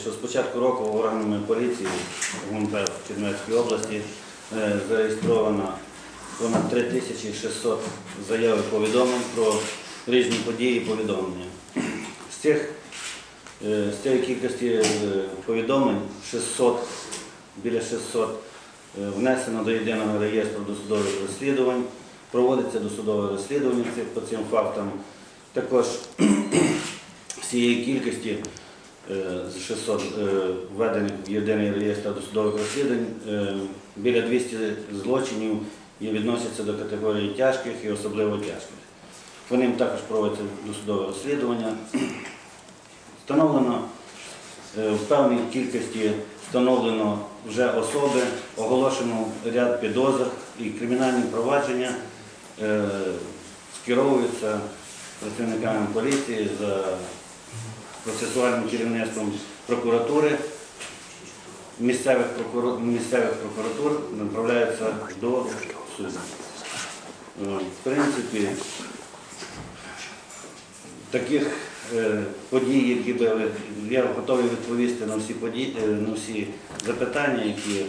що з початку року органами поліції ГУНП в Чернівецькій області е, зареєстровано понад 3600 заяв і повідомлень про різні події і повідомлення. З цих Е, З цієї кількості е, повідомлень 600, біля 600 е, внесено до єдиного реєстру досудових розслідувань, проводиться досудове розслідування по цим фактам. Також з цієї кількості 600 е, введених в єдиний реєстр досудових розслідувань, е, біля 200 злочинів і відносяться до категорії тяжких і особливо тяжких. По ним також проводиться досудове розслідування. Встановлено е, в певній кількості встановлено вже особи, оголошено ряд підозр і кримінальні провадження е, скеровуються працівниками поліції за процесуальним керівництвом прокуратури, місцевих, прокуру- місцевих прокуратур направляються до суду. Е, В принципі, таких е, подій, які були, я готовий відповісти на всі події, е, на всі запитання, які